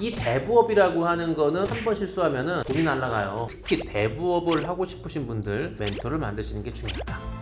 이 대부업이라고 하는 거는 한 번 실수하면은 돈이 날라가요. 특히 대부업을 하고 싶으신 분들 멘토를 만드시는 게 중요하다.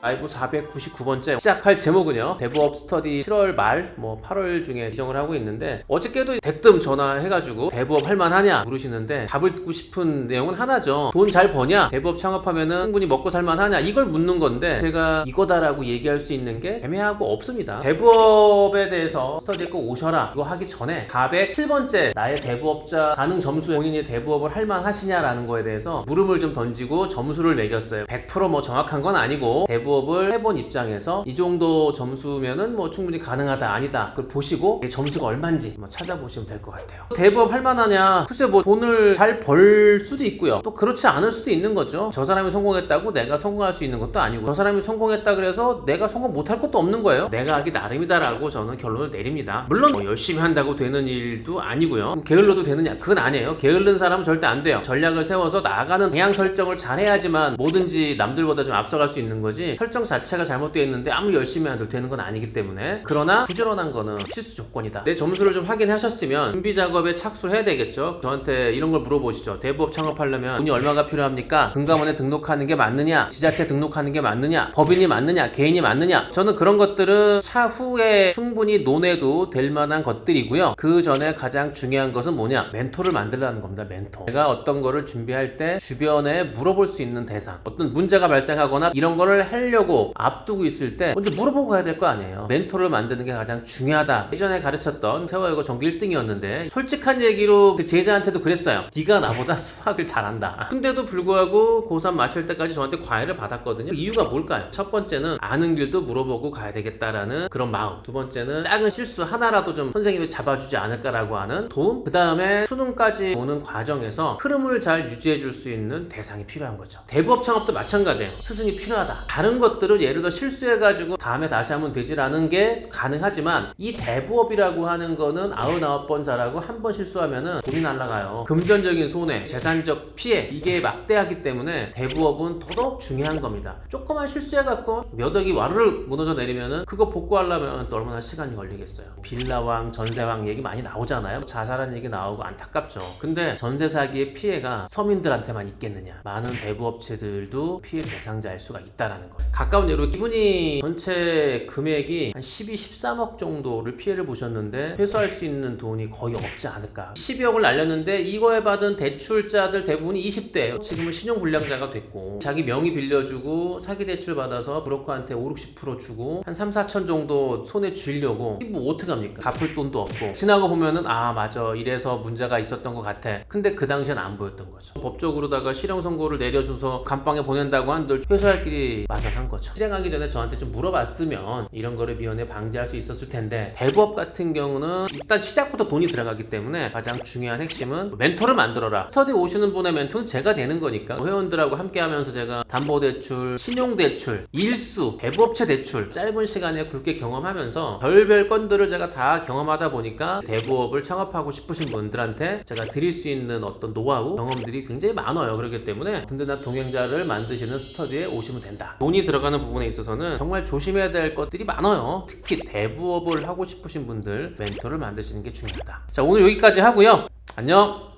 라이브 499번째 시작할 제목은요. 대부업 스터디 7월 말 뭐 8월 중에 예정을 하고 있는데 어저께도 대뜸 전화해가지고 대부업 할만하냐 물으시는데 답을 듣고 싶은 내용은 하나죠. 돈 잘 버냐? 대부업 창업하면은 충분히 먹고 살만하냐? 이걸 묻는 건데 제가 이거다라고 얘기할 수 있는 게 애매하고 없습니다. 대부업에 대해서 스터디 꼭 오셔라. 이거 하기 전에 407번째 나의 대부업자 가능 점수 본인이 대부업을 할만하시냐라는 거에 대해서 물음을 좀 던지고 점수를 매겼어요. 100%뭐 정확한 건 아니고 대부업을 해본 입장에서 이 정도 점수면은 뭐 충분히 가능하다 아니다. 그걸 보시고 이 점수가 얼마인지 한번 찾아보시면 될 것 같아요. 대부업 할 만하냐? 글쎄 뭐 돈을 잘 벌 수도 있고요. 또 그렇지 않을 수도 있는 거죠. 저 사람이 성공했다고 내가 성공할 수 있는 것도 아니고 저 사람이 성공했다 그래서 내가 성공 못할 것도 없는 거예요. 내가 하기 나름이다라고 저는 결론을 내립니다. 물론 뭐 열심히 한다고 되는 일도 아니고요. 게을러도 되느냐? 그건 아니에요. 게으른 사람은 절대 안 돼요. 전략을 세워서 나아가는 방향 설정을 잘 해야지만 뭐든지 남들보다 좀 앞서갈 수 있는 거지 설정 자체가 잘못되어 있는데 아무리 열심히 해도 되는 건 아니기 때문에 그러나 부지런한 거는 필수 조건이다. 내 점수를 좀 확인하셨으면 준비 작업에 착수를 해야 되겠죠. 저한테 이런 걸 물어보시죠. 대부업 창업하려면 돈이 얼마가 필요합니까? 금감원에 등록하는 게 맞느냐? 지자체 등록하는 게 맞느냐? 법인이 맞느냐? 개인이 맞느냐? 저는 그런 것들은 차후에 충분히 논해도 될 만한 것들이고요. 그 전에 가장 중요한 것은 뭐냐? 멘토를 만들라는 겁니다 멘토. 내가 어떤 거를 준비할 때 주변에 물어볼 수 있는 대상 어떤 문제가 발생하거나 이런 거를 하려고 앞두고 있을 때 먼저 물어보고 가야 될 거 아니에요. 멘토를 만드는 게 가장 중요하다. 예전에 가르쳤던 세월이고 전교 1등이었는데 솔직한 얘기로 그 제자한테도 그랬어요 네가 나보다 수학을 잘한다. 근데도 불구하고 고3 마칠 때까지 저한테 과외를 받았거든요. 이유가 뭘까요? 첫 번째는 아는 길도 물어보고 가야 되겠다라는 그런 마음. 두 번째는 작은 실수 하나라도 좀 선생님이 잡아주지 않을까라고 하는 도움. 그 다음에 수능까지 오는 과정에서 흐름을 잘 유지해 줄 수 있는 대상이 필요한 거죠. 대부업 창업도 마찬가지예요. 스승이 필요하다. 다른 것들을 예를 들어 실수해가지고 다음에 다시 하면 되지라는 게 가능하지만 이 대부업이라고 하는 거는 99번 잘하고 한 번 실수하면은 돈이 날라가요. 금전적인 손해 재산적 피해 이게 막대하기 때문에 대부업은 더더욱 중요한 겁니다. 조그만 실수해갖고 몇 억이 와르르 무너져 내리면은 그거 복구하려면 또 얼마나 시간이 걸리겠어요. 빌라왕 전세왕 얘기 많이 나오잖아요. 자살한 얘기 나오고 안타깝죠. 근데 전세 사기의 피해가 서민들한테만 있겠느냐. 많은 대부업체들도 피해 대상자일 수가 있다라는 거예요 가까운 예로 이분이 전체 금액이 한 12, 13억 정도를 피해를 보셨는데 회수할 수 있는 돈이 거의 없지 않을까. 12억을 날렸는데 이거에 받은 대출자들 대부분이 20대예요 지금은 신용불량자가 됐고 자기 명의 빌려주고 사기 대출 받아서 브로커한테 5, 60% 주고 한 3, 4천 정도 손에 쥐려고. 이거 뭐 어떡합니까? 갚을 돈도 없고. 지나고 보면은 아 맞아. 이래서 문제가 있었던 것 같아. 근데 그 당시엔 안 보였던 거죠. 법적으로다가 실형 선고를 내려줘서 감방에 보낸다고 한들 회수할 길이 마련 한 거죠 실행하기 전에 저한테 좀 물어봤으면 이런 거를 미연에 방지할 수 있었을 텐데 대부업 같은 경우는 일단 시작부터 돈이 들어가기 때문에 가장 중요한 핵심은 멘토를 만들어라 스터디 오시는 분의 멘토는 제가 되는 거니까 회원들하고 함께 하면서 제가 담보대출, 신용대출, 일수, 대부업체 대출 짧은 시간에 굵게 경험하면서 별별 건들을 제가 다 경험하다 보니까 대부업을 창업하고 싶으신 분들한테 제가 드릴 수 있는 어떤 노하우, 경험들이 굉장히 많아요. 그렇기 때문에 든든한 동행자를 만드시는 스터디에 오시면 된다. 돈이 들어가는 부분에 있어서는 정말 조심해야 될 것들이 많아요. 특히 대부업을 하고 싶으신 분들 멘토를 만드시는 게 중요하다. 자, 오늘 여기까지 하고요. 안녕!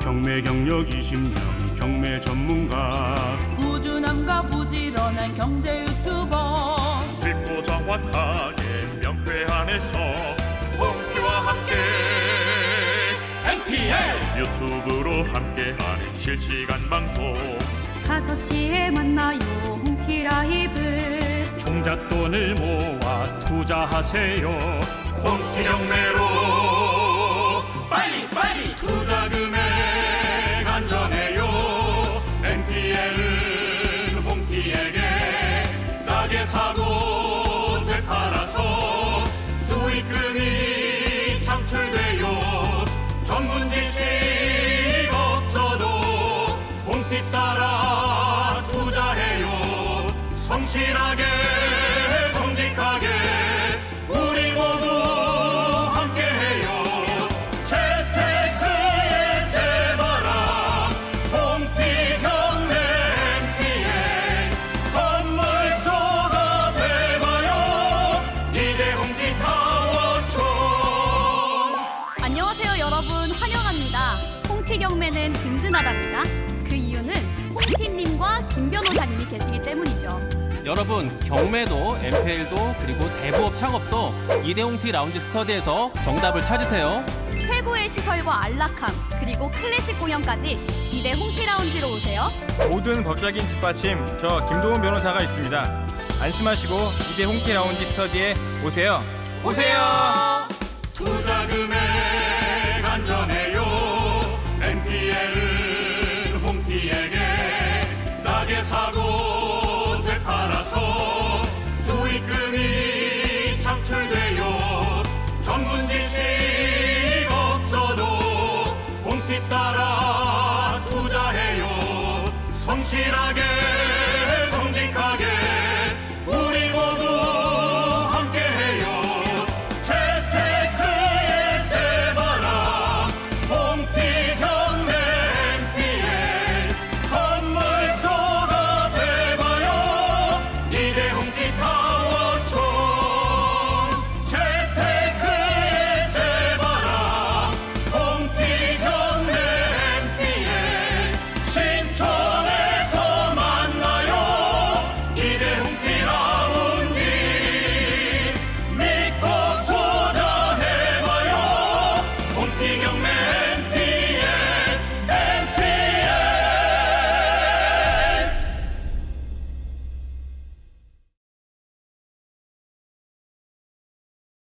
경매 경력 20년 경매 전문가 꾸준함과 부지런한 경제 유튜버 쉽고 정확하게 명쾌한에서 유튜브로 함께하는 실시간 방송. 5시에 만나요 홍키 라이브 종잣돈을 모아 투자하세요. 홍기 경매로. 빨리 빨리. 투자 금액 안전해요. NPL 경매는 든든하답니다. 그 이유는 홍티님과 김 변호사님이 계시기 때문이죠. 여러분 경매도 MPL도 그리고 대부업 창업도 이대홍티 라운지 스터디에서 정답을 찾으세요. 최고의 시설과 안락함 그리고 클래식 공연까지 이대 홍티 라운지로 오세요. 모든 법적인 뒷받침 저 김도훈 변호사가 있습니다. 안심하시고 이제 홍키 라운지 스터디에 오세요. 오세요. 투자 되팔아서 수익금이 창출돼요 전문 지식 없어도 홍티 따라 투자해요. 성실하게 정직하게